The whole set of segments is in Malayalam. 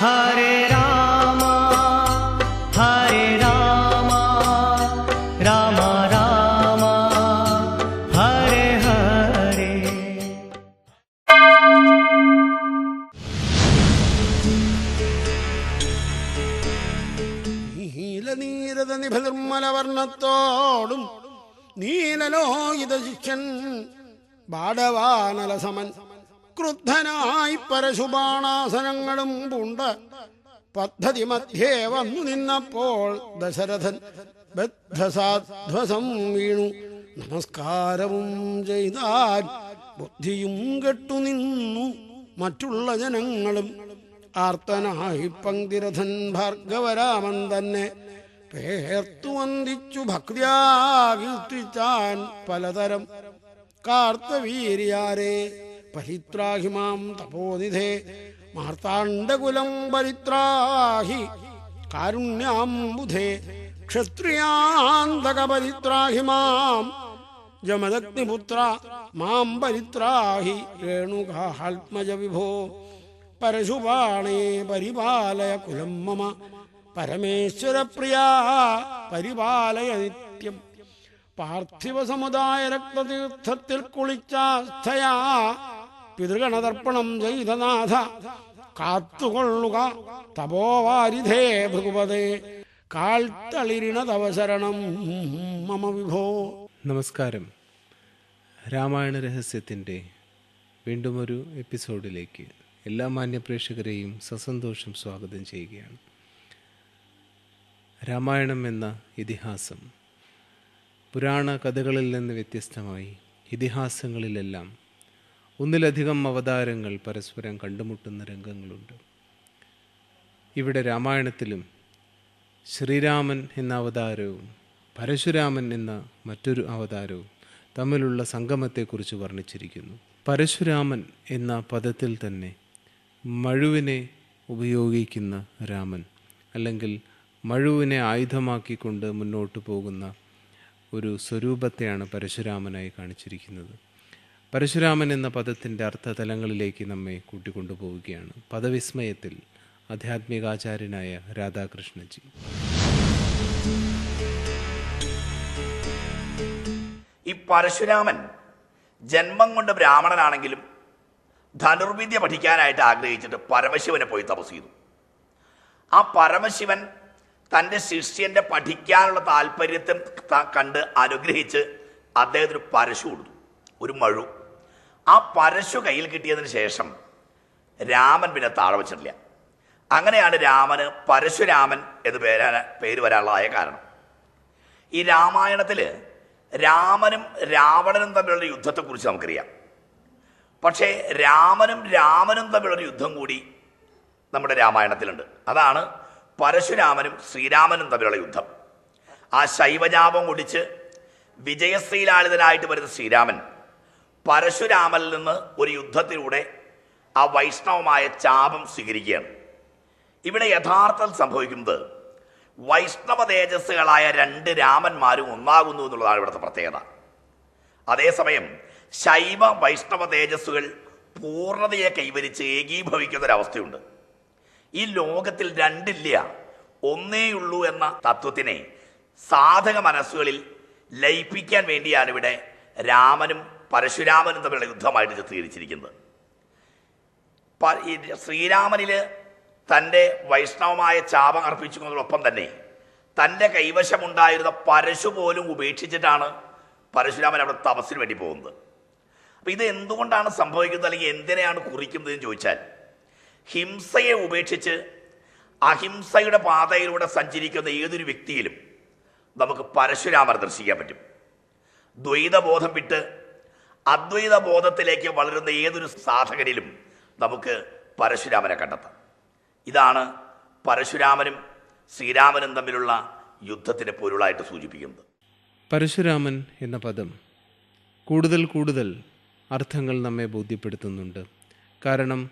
ഹരേ രാമ ഹരേ രാമ രാമ രാമ ഹരേ ഹരേ നീലനീരത നിഭനിർമ്മലവർണ്ണത്തോടും നീലലോഹിത ശിഷ്യൻ ബാടവാനലസമൻ ക്രുദ്ധനായി പരശുബാണാസനങ്ങളും പൂണ്ട് പദ്ധതി മധ്യേ വന്നു നിന്നപ്പോൾ ദശരഥൻ ബദ്ധസാധ്വസം വീണു. നമസ്കാരവും ചെയ്താൽ ബുദ്ധിയും കെട്ടുനിന്നു മറ്റുള്ള ജനങ്ങളും ആർത്തനായി പങ്ക്തിരഥൻ ഭാർഗവരാമൻ തന്നെ പേർത്തു വന്ദിച്ചു ഭക്തിയാ പലതരം കാർത്തവീര്യാരെ പരിത്രാഹി മാം തപോനിധേ മാർത്താണ്ഡകുലം പരിത്രാഹി കാരുണ്യാംബുധേ ക്ഷത്രിയാന്തക പരിത്രാഹി മാം ജമദഗ്നിപുത്ര മാം പരിത്രാഹി രേണുകാത്മജ വിഭോ പരശുപാണേ പരിപാലയ കുലം മമ പരമേശ്വരപ്രിയ പരിപാലയ നിത്യം പാർത്ഥിവ സമുദായ രക്തതീർത്ഥത്തിൽ കുളിച്ചാസ്ഥയാ പിതൃഗണതർപ്പണം ചെയ്തനാഥ കാത്തുകൊള്ളുക. തപോവാരിധേ ഭൃഗുപതേ. കാൽത്തളിരിണ തളിരിണതവശരണം. മമ വിഭോ. നമസ്കാരം. രാമായണ രഹസ്യത്തിന്റെ വീണ്ടും ഒരു എപ്പിസോഡിലേക്ക് എല്ലാ മാന്യപ്രേക്ഷകരെയും സസന്തോഷം സ്വാഗതം ചെയ്യുകയാണ്. രാമായണം എന്ന ഇതിഹാസം പുരാണ കഥകളിൽ നിന്ന് വ്യത്യസ്തമായി ഇതിഹാസങ്ങളിലെല്ലാം ഒന്നിലധികം അവതാരങ്ങൾ പരസ്പരം കണ്ടുമുട്ടുന്ന രംഗങ്ങളുണ്ട്. ഇവിടെ രാമായണത്തിലും ശ്രീരാമൻ എന്ന അവതാരവും പരശുരാമൻ എന്ന മറ്റൊരു അവതാരവും തമ്മിലുള്ള സംഗമത്തെക്കുറിച്ച് വർണിച്ചിരിക്കുന്നു. പരശുരാമൻ എന്ന പദത്തിൽ തന്നെ മഴുവിനെ ഉപയോഗിക്കുന്ന രാമൻ അല്ലെങ്കിൽ മഴുവിനെ ആയുധമാക്കിക്കൊണ്ട് മുന്നോട്ട് പോകുന്ന ഒരു സ്വരൂപത്തെയാണ് പരശുരാമനായി കാണിച്ചിരിക്കുന്നത്. പരശുരാമൻ എന്ന പദത്തിന്റെ അർത്ഥതലങ്ങളിലേക്ക് നമ്മെ കൂട്ടിക്കൊണ്ടുപോവുകയാണ്. പദവിസ്മയത്തിൽ ആധ്യാത്മികാചാര്യനായ രാധാകൃഷ്ണജി. ഈ പരശുരാമൻ ജന്മം കൊണ്ട് ബ്രാഹ്മണനാണെങ്കിലും ധനുർവിദ്യ പഠിക്കാനായിട്ട് ആഗ്രഹിച്ചിട്ട് പരമശിവനെ പോയി തപസ് ചെയ്തു. ആ പരമശിവൻ തന്റെ ശിഷ്യന്റെ പഠിക്കാനുള്ള താല്പര്യത്തെ കണ്ട് അനുഗ്രഹിച്ച് അദ്ദേഹത്തിന് പരശു കൊടുത്തു. ഒരു മഴു. ആ പരശു കയ്യിൽ കിട്ടിയതിന് ശേഷം രാമൻ പിന്നെ താഴെ വെച്ചിട്ടില്ല. അങ്ങനെയാണ് രാമന് പരശുരാമൻ എന്ന് പേരാ പേര് വരാനുള്ളതായ കാരണം. ഈ രാമായണത്തിൽ രാമനും രാവണനും തമ്മിലുള്ള യുദ്ധത്തെക്കുറിച്ച് നമുക്കറിയാം. പക്ഷേ രാമനും രാമനും തമ്മിലുള്ള യുദ്ധം കൂടി നമ്മുടെ രാമായണത്തിലുണ്ട്. അതാണ് പരശുരാമനും ശ്രീരാമനും തമ്മിലുള്ള യുദ്ധം. ആ ശൈവജാപം ഒടിച്ച് വിജയശ്രീലാളിതനായിട്ട് വരുന്ന ശ്രീരാമൻ പരശുരാമനിൽ നിന്ന് ഒരു യുദ്ധത്തിലൂടെ ആ വൈഷ്ണവമായ ചാപം സ്വീകരിക്കുകയാണ്. ഇവിടെ യഥാർത്ഥത്തിൽ സംഭവിക്കുന്നത് വൈഷ്ണവ തേജസ്സുകളായ രണ്ട് രാമന്മാരും ഒന്നാകുന്നു എന്നുള്ളതാണ് ഇവിടുത്തെ പ്രത്യേകത. അതേസമയം ശൈവ വൈഷ്ണവ തേജസ്സുകൾ പൂർണതയെ കൈവരിച്ച് ഏകീഭവിക്കുന്ന ഒരവസ്ഥയുണ്ട് ഈ ലോകത്തിൽ രണ്ടില്ല ഒന്നേയുള്ളൂ എന്ന തത്വത്തിനെ സാധക മനസ്സുകളിൽ ലയിപ്പിക്കാൻ വേണ്ടിയാണ് ഇവിടെ രാമനും പരശുരാമനും തമ്മിലുള്ള യുദ്ധമായിട്ട് ചിത്രീകരിച്ചിരിക്കുന്നത് ശ്രീരാമനിൽ തന്റെ വൈഷ്ണവമായ ചാപം അർപ്പിക്കുന്നതോടൊപ്പം തന്നെ തന്റെ കൈവശമുണ്ടായിരുന്ന പരശു പോലും ഉപേക്ഷിച്ചിട്ടാണ് പരശുരാമൻ അവിടെ തപസ്സിന് വേണ്ടി പോകുന്നത്. അപ്പം ഇത് എന്തുകൊണ്ടാണ് സംഭവിക്കുന്നത് അല്ലെങ്കിൽ എന്തിനെയാണ് കുറിക്കുന്നത് എന്ന് ചോദിച്ചാൽ ഹിംസയെ ഉപേക്ഷിച്ച് അഹിംസയുടെ പാതയിലൂടെ സഞ്ചരിക്കുന്ന ഏതൊരു വ്യക്തിയിലും നമുക്ക് പരശുരാമനെ ദർശിക്കാൻ പറ്റും. ദ്വൈതബോധം വിട്ട് അദ്വൈത ബോധത്തിലേക്ക് വളരുന്ന ഏതൊരു സാധകരിലും നമുക്ക് പരശുരാമനെ കണ്ടെത്താം. ഇതാണ് പരശുരാമനും ശ്രീരാമനും തമ്മിലുള്ള യുദ്ധത്തിന്റെ പൊരുളായിട്ട് സൂചിപ്പിക്കുന്നത്. പരശുരാമൻ എന്ന പദം കൂടുതൽ കൂടുതൽ അർത്ഥങ്ങൾ നമ്മെ ബോധ്യപ്പെടുത്തുന്നുണ്ട്. കാരണം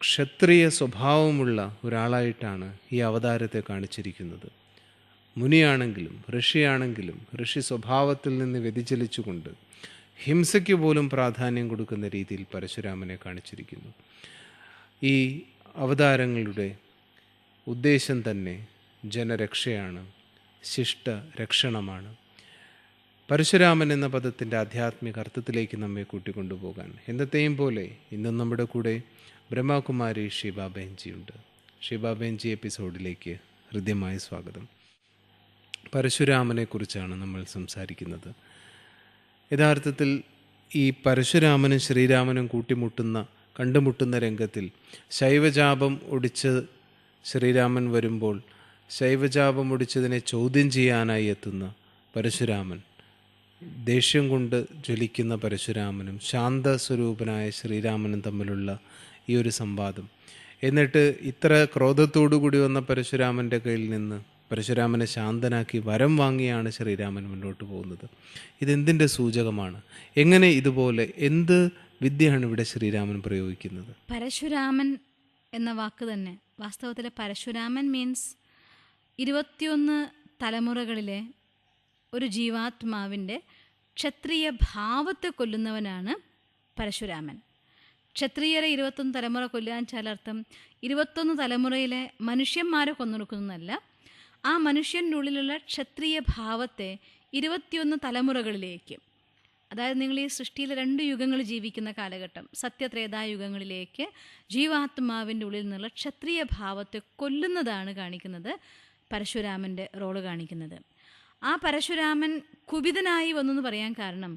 ക്ഷത്രിയ സ്വഭാവമുള്ള ഒരാളായിട്ടാണ് ഈ അവതാരത്തെ കാണിച്ചിരിക്കുന്നത്. മുനിയാണെങ്കിലും ഋഷിയാണെങ്കിലും ഋഷി സ്വഭാവത്തിൽ നിന്ന് വ്യതിചലിച്ചുകൊണ്ട് ഹിംസയ്ക്ക് പോലും പ്രാധാന്യം കൊടുക്കുന്ന രീതിയിൽ പരശുരാമനെ കാണിച്ചിരിക്കുന്നു. ഈ അവതാരങ്ങളുടെ ഉദ്ദേശം തന്നെ ജനരക്ഷയാണ് ശിഷ്ട രക്ഷണമാണ് പരശുരാമൻ എന്ന പദത്തിന്റെ ആധ്യാത്മിക അർത്ഥത്തിലേക്ക് നമ്മെ കൂട്ടിക്കൊണ്ടുപോകാൻ എന്നത്തെയും പോലെ ഇന്നും നമ്മുടെ കൂടെ ബ്രഹ്മകുമാരി ഷീബ ബെഞ്ചിയുണ്ട്. ഷീബ ബെഞ്ചി എപ്പിസോഡിലേക്ക് ഹൃദ്യമായ സ്വാഗതം. പരശുരാമനെക്കുറിച്ചാണ് നമ്മൾ സംസാരിക്കുന്നത്. യഥാർത്ഥത്തിൽ ഈ പരശുരാമനും ശ്രീരാമനും കൂട്ടിമുട്ടുന്ന കണ്ടുമുട്ടുന്ന രംഗത്തിൽ ശൈവജാപം ഒടിച്ച് ശ്രീരാമൻ വരുമ്പോൾ ശൈവജാപം ഒടിച്ചതിനെ ചോദ്യം ചെയ്യാനായി എത്തുന്ന പരശുരാമൻ. ദേഷ്യം കൊണ്ട് ജ്വലിക്കുന്ന പരശുരാമനും ശാന്ത സ്വരൂപനായ ശ്രീരാമനും തമ്മിലുള്ള ഈ ഒരു സംവാദം. എന്നിട്ട് ഇത്ര ക്രോധത്തോടു കൂടി വന്ന പരശുരാമന്റെ കയ്യിൽ നിന്ന് പരശുരാമനെ ശാന്തനാക്കി വരം വാങ്ങിയാണ് ശ്രീരാമൻ മുന്നോട്ട് പോകുന്നത്. ഇതെന്തിന്റെ സൂചകമാണ്? എങ്ങനെ ഇതുപോലെ എന്ത് വിദ്യയാണ് ഇവിടെ ശ്രീരാമൻ പ്രയോഗിക്കുന്നത്? പരശുരാമൻ എന്ന വാക്ക് തന്നെ. വാസ്തവത്തിൽ പരശുരാമൻ മീൻസ് ഇരുപത്തിയൊന്ന് തലമുറകളിലെ ഒരു ജീവാത്മാവിന്റെ ക്ഷത്രിയ ഭാവത്തെ കൊല്ലുന്നവനാണ് പരശുരാമൻ. ക്ഷത്രിയരെ ഇരുപത്തൊന്ന് തലമുറ കൊല്ലാൻ അർത്ഥം ഇരുപത്തൊന്ന് തലമുറയിലെ മനുഷ്യന്മാരെ കൊന്നൊടുക്കുന്നതല്ല ആ മനുഷ്യനുള്ളിലുള്ള ക്ഷത്രിയ ഭാവത്തെ ഇരുപത്തിയൊന്ന് തലമുറകളിലേക്ക് അതായത് നിങ്ങൾ ഈ സൃഷ്ടിയിൽ രണ്ട് യുഗങ്ങൾ ജീവിക്കുന്ന കാലഘട്ടം സത്യത്രേതായുഗങ്ങളിലേക്ക് ജീവാത്മാവിന്റെ ഉള്ളിൽ നിന്നുള്ള ക്ഷത്രിയ ഭാവത്തെ കൊല്ലുന്നതാണ് കാണിക്കുന്നത് പരശുരാമന്റെ റോൾ കാണിക്കുന്നത്. ആ പരശുരാമൻ കുപിതനായി വന്നെന്ന് പറയാൻ കാരണം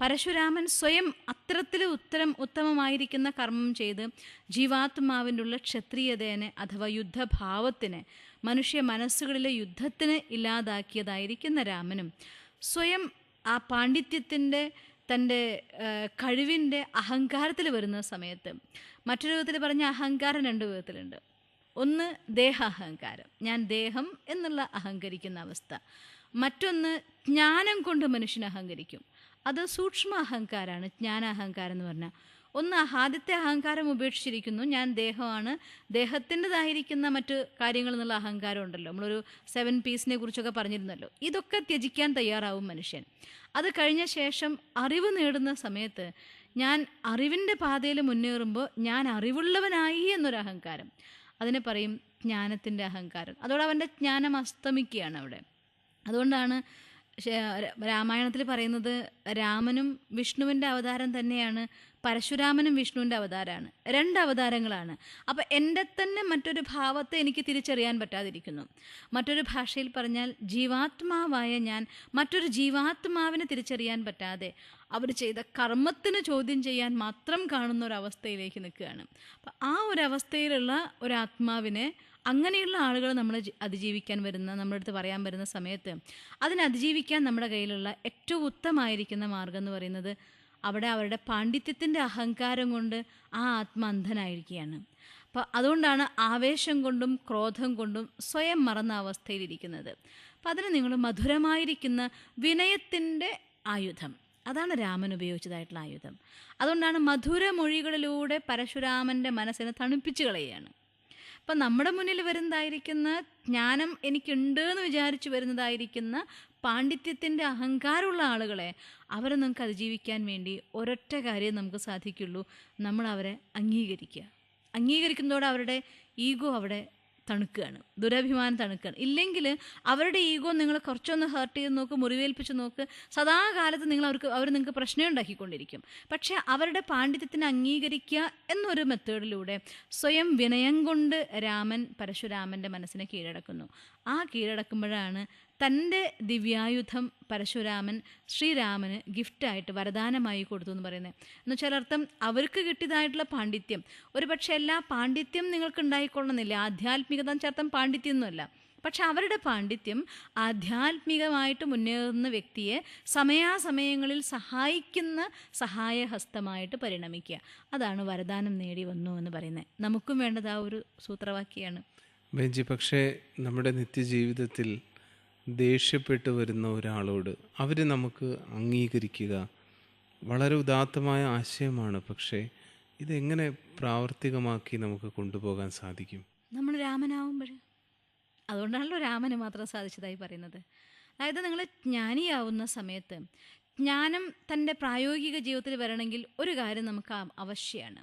പരശുരാമൻ സ്വയം അത്തരത്തിൽ ഉത്തരം ഉത്തമമായിരിക്കുന്ന കർമ്മം ചെയ്ത് ജീവാത്മാവിന്റെ ഉള്ള ക്ഷത്രിയതേനെ അഥവാ യുദ്ധഭാവത്തിനെ മനുഷ്യ മനസ്സുകളിലെ യുദ്ധത്തിന് ഇല്ലാതാക്കിയതായിരിക്കുന്ന രാമനും സ്വയം ആ പാണ്ഡിത്യത്തിന്റെ തന്റെ കഴിവിന്റെ അഹങ്കാരത്തിൽ വരുന്ന സമയത്ത് മറ്റൊരു വിധത്തിൽ പറഞ്ഞ അഹങ്കാരം രണ്ട് വിധത്തിലുണ്ട്. ഒന്ന് ദേഹാഹങ്കാരം ഞാൻ ദേഹം എന്നുള്ള അഹങ്കരിക്കുന്ന അവസ്ഥ. മറ്റൊന്ന് ജ്ഞാനം കൊണ്ട് മനുഷ്യൻ അഹങ്കരിക്കും. അത് സൂക്ഷ്മ അഹങ്കാരമാണ് ജ്ഞാനാഹങ്കാരം എന്ന് പറഞ്ഞാൽ ഒന്ന് ആദ്യത്തെ അഹങ്കാരം ഉപേക്ഷിച്ചിരിക്കുന്നു. ഞാൻ ദേഹമാണ്. ദേഹത്തിന്റെതായിരിക്കുന്ന മറ്റ് കാര്യങ്ങൾ എന്നുള്ള അഹങ്കാരം ഉണ്ടല്ലോ. നമ്മളൊരു സെവൻ പീസിനെ കുറിച്ചൊക്കെ പറഞ്ഞിരുന്നല്ലോ. ഇതൊക്കെ ത്യജിക്കാൻ തയ്യാറാവും മനുഷ്യൻ. അത് കഴിഞ്ഞ ശേഷം അറിവ് നേടുന്ന സമയത്ത് ഞാൻ അറിവിന്റെ പാതയിൽ മുന്നേറുമ്പോൾ ഞാൻ അറിവുള്ളവനായി എന്നൊരു അഹങ്കാരം. അതിനെ പറയും ജ്ഞാനത്തിന്റെ അഹങ്കാരം. അതോടെ അവന്റെ ജ്ഞാനം അസ്തമിക്കുകയാണ് അവിടെ. അതുകൊണ്ടാണ് രാമായണത്തിൽ പറയുന്നത് രാമനും വിഷ്ണുവിന്റെ അവതാരം തന്നെയാണ് പരശുരാമനും വിഷ്ണുവിന്റെ അവതാരമാണ്. രണ്ട് അവതാരങ്ങളാണ്. അപ്പോൾ എന്റെ തന്നെ മറ്റൊരു ഭാവത്തെ എനിക്ക് തിരിച്ചറിയാൻ പറ്റാതിരിക്കുന്നു. മറ്റൊരു ഭാഷയിൽ പറഞ്ഞാൽ ജീവാത്മാവായ ഞാൻ മറ്റൊരു ജീവാത്മാവിനെ തിരിച്ചറിയാൻ പറ്റാതെ അവർ ചെയ്ത കർമ്മത്തിന് ചോദ്യം ചെയ്യാൻ മാത്രം കാണുന്ന ഒരു അവസ്ഥയിലേക്ക് നിൽക്കുകയാണ്. അപ്പം ആ ഒരു അവസ്ഥയിലുള്ള ഒരു ആത്മാവിനെ അങ്ങനെയുള്ള ആളുകൾ നമ്മൾ അതിജീവിക്കാൻ വരുന്ന നമ്മുടെ അടുത്ത് പറയാൻ വരുന്ന സമയത്ത് അതിനെ അതിജീവിക്കാൻ നമ്മുടെ കയ്യിലുള്ള ഏറ്റവും ഉത്തമായിരിക്കുന്ന മാർഗം എന്ന് പറയുന്നത് അവിടെ അവരുടെ പാണ്ഡിത്യത്തിന്റെ അഹങ്കാരം കൊണ്ട് ആ ആത്മ അന്ധനായിരിക്കുകയാണ് അപ്പോൾ അതുകൊണ്ടാണ് ആവേശം കൊണ്ടും ക്രോധം കൊണ്ടും സ്വയം മറന്ന അവസ്ഥയിലിരിക്കുന്നത്. അപ്പം അതിന് നിങ്ങൾ മധുരമായിരിക്കുന്ന വിനയത്തിന്റെ ആയുധം. അതാണ് രാമൻ ഉപയോഗിച്ചതായിട്ടുള്ള ആയുധം. അതുകൊണ്ടാണ് മധുര മൊഴികളിലൂടെ പരശുരാമന്റെ മനസ്സിനെ തണുപ്പിച്ച് കളയുകയാണ്. അപ്പം നമ്മുടെ മുന്നിൽ വരുന്നതായിരിക്കുന്ന ജ്ഞാനം എനിക്കുണ്ട് എന്ന് വിചാരിച്ച് വരുന്നതായിരിക്കുന്ന പാണ്ഡിത്യത്തിന്റെ അഹങ്കാരമുള്ള ആളുകളെ അവരെ നമുക്ക് അതിജീവിക്കാൻ വേണ്ടി ഒരൊറ്റ കാര്യം നമുക്ക് സാധിക്കുള്ളൂ. നമ്മൾ അവരെ അംഗീകരിക്കുക. അംഗീകരിക്കുന്നതോടെ അവരുടെ ഈഗോ അവിടെ തണുക്കുകയാണ്. ദുരഭിമാനം തണുക്കുകയാണ്. ഇല്ലെങ്കിൽ അവരുടെ ഈഗോ നിങ്ങൾ കുറച്ചൊന്ന് ഹേർട്ട് ചെയ്ത് നോക്ക് മുറിവേൽപ്പിച്ച് നോക്ക്. സദാകാലത്ത് നിങ്ങൾ അവർക്ക് അവർ നിങ്ങൾക്ക് പ്രശ്നം ഉണ്ടാക്കിക്കൊണ്ടിരിക്കും. പക്ഷേ അവരുടെ പാണ്ഡിത്യത്തിനെ അംഗീകരിക്കുക എന്നൊരു മെത്തേഡിലൂടെ സ്വയം വിനയം കൊണ്ട് രാമൻ പരശുരാമന്റെ മനസ്സിനെ കീഴടക്കുന്നു. ആ കീഴടക്കുമ്പോഴാണ് തന്റെ ദിവ്യായുധം പരശുരാമൻ ശ്രീരാമന് ഗിഫ്റ്റായിട്ട് വരദാനമായി കൊടുത്തു എന്ന് പറയുന്നത്. എന്ന് വെച്ചാൽ അർത്ഥം അവർക്ക് കിട്ടിയതായിട്ടുള്ള പാണ്ഡിത്യം. ഒരു പക്ഷേ എല്ലാ പാണ്ഡിത്യം നിങ്ങൾക്ക് ഉണ്ടായിക്കൊള്ളണമെന്നില്ല. ആധ്യാത്മികത എന്ന് ചേർത്തം പാണ്ഡിത്യം ഒന്നുമല്ല പക്ഷെ അവരുടെ പാണ്ഡിത്യം ആധ്യാത്മികമായിട്ട് മുന്നേറുന്ന വ്യക്തിയെ സമയാസമയങ്ങളിൽ സഹായിക്കുന്ന സഹായഹസ്തമായിട്ട് പരിണമിക്കുക. അതാണ് വരദാനം നേടി വന്നു എന്ന് പറയുന്നത്. നമുക്കും വേണ്ടത് ആ ഒരു സൂത്രവാക്യാണ് ബെഞ്ചി പക്ഷേ നമ്മുടെ നിത്യജീവിതത്തിൽ ദേഷ്യപ്പെട്ട് വരുന്ന ഒരാളോട് അവർ നമുക്ക് അംഗീകരിക്കുക വളരെ ഉദാത്തമായ ആശയമാണ് പക്ഷേ ഇതെങ്ങനെ പ്രാവർത്തികമാക്കി നമുക്ക് കൊണ്ടുപോകാൻ സാധിക്കും? നമ്മൾ രാമനാവുമ്പോൾ അതുകൊണ്ടാണല്ലോ രാമന് മാത്രം സാധിച്ചതായി പറയുന്നത്. അതായത് നിങ്ങൾ ജ്ഞാനിയാവുന്ന സമയത്ത് ജ്ഞാനം തന്റെ പ്രായോഗിക ജീവിതത്തിൽ വരണമെങ്കിൽ ഒരു കാര്യം നമുക്ക് ആവശ്യമാണ്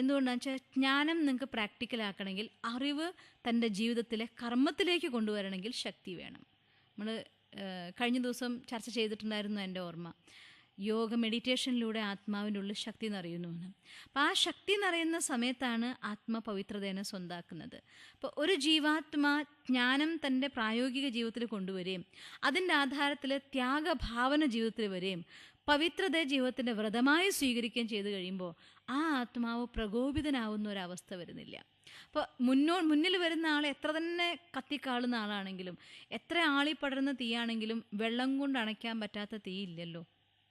എന്തുകൊണ്ടാണെന്ന് വെച്ചാൽ ജ്ഞാനം നിങ്ങൾക്ക് പ്രാക്ടിക്കലാക്കണമെങ്കിൽ അറിവ് തന്റെ ജീവിതത്തിലെ കർമ്മത്തിലേക്ക് കൊണ്ടുവരണമെങ്കിൽ ശക്തി വേണം. നമ്മൾ കഴിഞ്ഞ ദിവസം ചർച്ച ചെയ്തിട്ടുണ്ടായിരുന്നു എന്റെ ഓർമ്മ. യോഗ മെഡിറ്റേഷനിലൂടെ ആത്മാവിന്റെ ഉള്ളിൽ ശക്തി നിറയുന്നു എന്ന്. അപ്പോൾ ആ ശക്തി നിറയുന്ന സമയത്താണ് ആത്മപവിത്രതേനെ സ്വന്താക്കുന്നത്. അപ്പോൾ ഒരു ജീവാത്മാ ജ്ഞാനം തന്റെ പ്രായോഗിക ജീവിതത്തിൽ കൊണ്ടുവരികയും അതിന്റെ ആധാരത്തിൽ ത്യാഗഭാവന ജീവിതത്തിൽ വരികയും പവിത്രതയെ ജീവിതത്തിന്റെ വ്രതമായി സ്വീകരിക്കുകയും ചെയ്തു കഴിയുമ്പോൾ ആ ആത്മാവ് പ്രകോപിതനാവുന്ന ഒരവസ്ഥ വരുന്നില്ല. അപ്പോൾ മുന്നോ മുന്നിൽ വരുന്ന ആൾ എത്ര തന്നെ കത്തിക്കാളുന്ന ആളാണെങ്കിലും എത്ര ആളി പടരുന്ന തീയാണെങ്കിലും വെള്ളം കൊണ്ട് അണയ്ക്കാൻ പറ്റാത്ത തീയില്ലല്ലോ.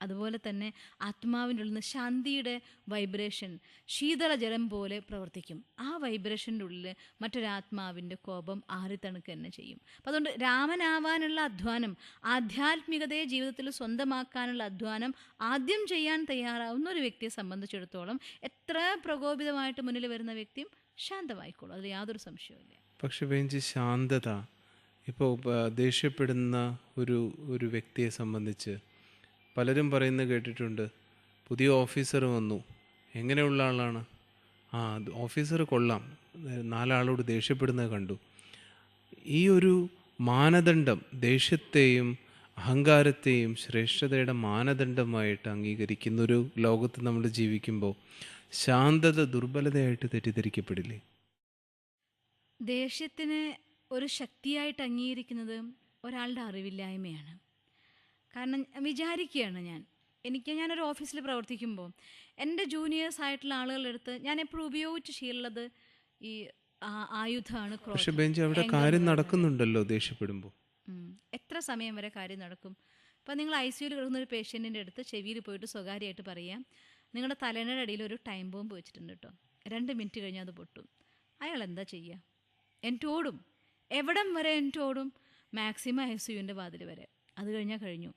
അതുപോലെ തന്നെ ആത്മാവിന്റെ ഉള്ളിൽ നിന്ന് ശാന്തിയുടെ വൈബ്രേഷൻ ശീതളജലം പോലെ പ്രവർത്തിക്കും. ആ വൈബ്രേഷന്റെ ഉള്ളിൽ മറ്റൊരാത്മാവിന്റെ കോപം ആറിത്തണുക്ക് തന്നെ ചെയ്യും. അപ്പം അതുകൊണ്ട് രാമനാവാനുള്ള അധ്വാനം ആധ്യാത്മികതയെ ജീവിതത്തിൽ സ്വന്തമാക്കാനുള്ള അധ്വാനം ആദ്യം ചെയ്യാൻ തയ്യാറാവുന്ന ഒരു വ്യക്തിയെ സംബന്ധിച്ചിടത്തോളം എത്ര പ്രകോപിതമായിട്ട് മുന്നിൽ വരുന്ന വ്യക്തിയും ശാന്തമായിക്കോളും. അതിൽ യാതൊരു സംശയവുമില്ല. പക്ഷെ വേഞ്ചി ശാന്തത ഇപ്പോൾ ദേഷ്യപ്പെടുന്ന ഒരു ഒരു വ്യക്തിയെ സംബന്ധിച്ച് പലരും പറയുന്നത് കേട്ടിട്ടുണ്ട്. പുതിയ ഓഫീസർ വന്നു. എങ്ങനെയുള്ള ആളാണ്? ആ ഓഫീസർ കൊള്ളാം. നാലാളോട് ദേഷ്യപ്പെടുന്നത് കണ്ടു. ഈ ഒരു മാനദണ്ഡം ദേഷ്യത്തെയും അഹങ്കാരത്തെയും ശ്രേഷ്ഠതയുടെ മാനദണ്ഡമായിട്ട് അംഗീകരിക്കുന്ന ഒരു ലോകത്ത് നമ്മൾ ജീവിക്കുമ്പോൾ ശാന്തത ദുർബലതയായിട്ട് തെറ്റിദ്ധരിക്കപ്പെടില്ലേ? ദേഷ്യത്തിന് ഒരു ശക്തിയായിട്ട് അംഗീകരിക്കുന്നത് ഒരാളുടെ അറിവില്ലായ്മയാണ്. കാരണം വിചാരിക്കുകയാണ് ഞാൻ. എനിക്ക് ഞാനൊരു ഓഫീസിൽ പ്രവർത്തിക്കുമ്പോൾ എന്റെ ജൂനിയേഴ്സ് ആയിട്ടുള്ള ആളുകളുടെ അടുത്ത് ഞാൻ എപ്പോഴും ഉപയോഗിച്ച് ശീലുള്ളത് ഈ ആയുധമാണ് പക്ഷെ ബെഞ്ച് അവിടെ കാര്യം നടക്കുന്നുണ്ടല്ലോ ദേഷ്യപ്പെടുമ്പോൾ. എത്ര സമയം വരെ കാര്യം നടക്കും? ഇപ്പം നിങ്ങൾ ഐ സിയുയിൽ കിടക്കുന്ന ഒരു പേഷ്യന്റിന്റെ അടുത്ത് ചെവിയിൽ പോയിട്ട് സ്വകാര്യമായിട്ട് പറയാം. നിങ്ങളുടെ തലേണയുടെ അടിയിൽ ഒരു ടൈം ബോംബ് വെച്ചിട്ടുണ്ട് കേട്ടോ. രണ്ട് മിനിറ്റ് കഴിഞ്ഞാൽ അത് പൊട്ടും. അയാൾ എന്താ ചെയ്യുക എന്റോടും എവിടം വരെ എന്റോടും മാക്സിമം ഐ സിയുവിന്റെ വാതിൽ വരെ. അത് കഴിഞ്ഞാൽ കഴിഞ്ഞു.